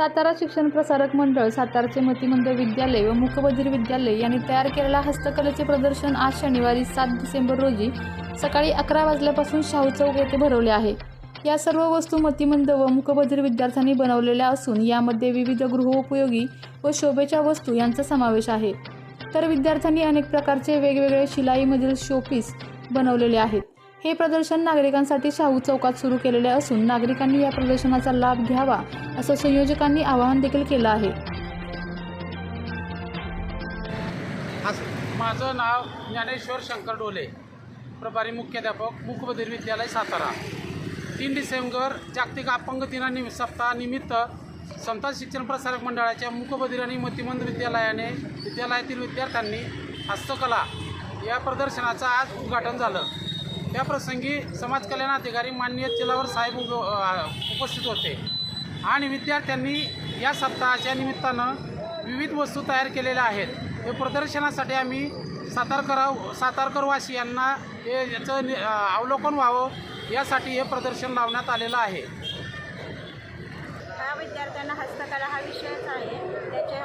सातारा शिक्षण प्रसारक मंडळ सातारचे मतिमंद विद्यालय व मुकबधीर विद्यालय यांनी तयार केलेल्या हस्तकलेचे प्रदर्शन आज शनिवारी सात डिसेंबर रोजी सकाळी अकरा वाजल्यापासून शाहू चौक येथे भरवले आहे. या सर्व वस्तू मतिमंद व मुकबधीर विद्यार्थ्यांनी बनवलेल्या असून यामध्ये विविध गृहोपयोगी व शोभेच्या वस्तू यांचा समावेश आहे. तर विद्यार्थ्यांनी अनेक प्रकारचे वेगवेगळे शिलाईमधील शोपीस बनवलेले आहेत. हे प्रदर्शन नागरिकांसाठी शाहू चौकात सुरू केलेले असून नागरिकांनी या प्रदर्शनाचा लाभ घ्यावा असं संयोजकांनी आवाहन देखील केलं आहे. माझं नाव ज्ञानेश्वर शंकर डोले प्रभारी मुख्याध्यापक मुकबधीर विद्यालय सातारा. तीन डिसेंबर जागतिक अपंग दिनानिम सप्ताहानिमित्त समता शिक्षण प्रसारक मंडळाच्या मुकबधीर आणि मतिमंद विद्यालयाने विद्यालयातील विद्यार्थ्यांनी हस्तकला या प्रदर्शनाचं आज उद्घाटन झालं. त्या प्रसंगी समाज कल्याण अधिकारी माननीय चिलावर साहेब उपस्थित होते. आणि विद्यार्थ्यांनी या सप्ताहाच्या निमित्तानं विविध वस्तू तयार केलेल्या आहेत. हे प्रदर्शनासाठी आम्ही सातारकर सातारकरवासियांना हे याचं नि- अवलोकन व्हावं यासाठी हे प्रदर्शन लावण्यात आलेलं आहे. विद्यार्थ्यांना हस्तकला हा विषयच आहे. त्याचे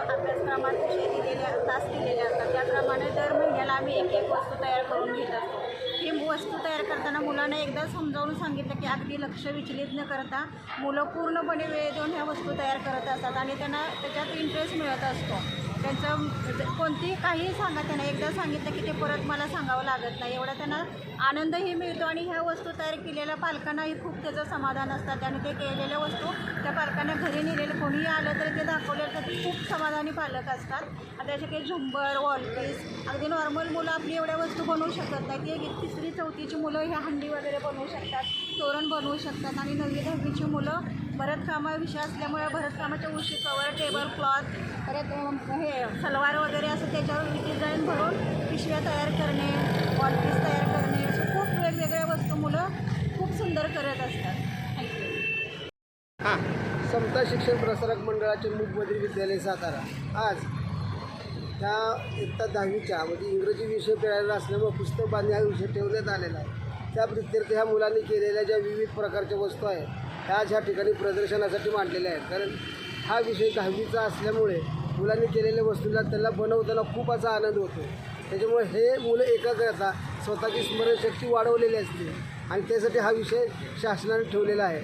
अभ्यासक्रमात शेती दिलेले तास दिलेले असतात त्याप्रमाणे दर महिन्याला आम्ही एक एक वस्तू तयार करून घेत असतो. ही वस्तू तयार करताना मुलांना एकदा समजावून सांगितलं की अगदी लक्ष विचलित न करता मुलं पूर्णपणे वेळ देऊन ह्या वस्तू तयार करत असतात आणि त्यांना त्याच्यात इंटरेस्ट मिळत असतो. त्यांचं म्हणजे कोणतीही काहीही सांगा त्यांना एकदा सांगितलं की ते परत मला सांगावं लागत नाही. एवढा त्यांना आनंदही मिळतो आणि ह्या वस्तू तयार केलेल्या पालकांनाही खूप त्याचं समाधान असतात आणि ते केलेल्या वस्तू त्या पालकांना घरी नेलेलं कोणीही आलं तरी ते दाखवलेलं तर ते खूप समाधानी पालक असतात. आणि त्याचे काही झुंबर वॉलपीस अगदी नॉर्मल मुलं आपली एवढ्या वस्तू बनवू शकत नाही ती एक तिसरी चौथीची मुलं ह्या हंडी वगैरे बनवू शकतात तोरण बनवू शकतात आणि नववी दहावीची मुलं भरतकामा विषय असल्यामुळे भरतकामाच्या उशी कवर टेबल क्लॉथ परत हे सलवार वगैरे असं त्याच्यावर डिझाईन भरून पिशव्या तयार करणे वॉलपीस तयार करणे असे खूप वेगवेगळ्या वस्तू मुलं खूप सुंदर करत असतात. समता शिक्षण प्रसारक मंडळाचे मुखमंत्री विद्यालय सातारा. आज त्या इयत्ता दहावीच्या म्हणजे इंग्रजी विषय मिळालेला असल्यामुळे पुस्तक बांधणी हा विषय ठेवण्यात आलेला आहे. त्या प्रित्यर्थ ह्या मुलांनी केलेल्या ज्या विविध प्रकारच्या वस्तू आहेत ह्या आज ह्या ठिकाणी प्रदर्शनासाठी मांडलेल्या आहेत. कारण हा विषय दहावीचा असल्यामुळे मुलांनी केलेल्या वस्तूला त्याला बनवताना खूप असा आनंद होतो. त्याच्यामुळे हे मुलं एकाग्रता स्वतःची स्मरणशक्ती वाढवलेली असते आणि त्यासाठी हा विषय शासनाने ठेवलेला आहे.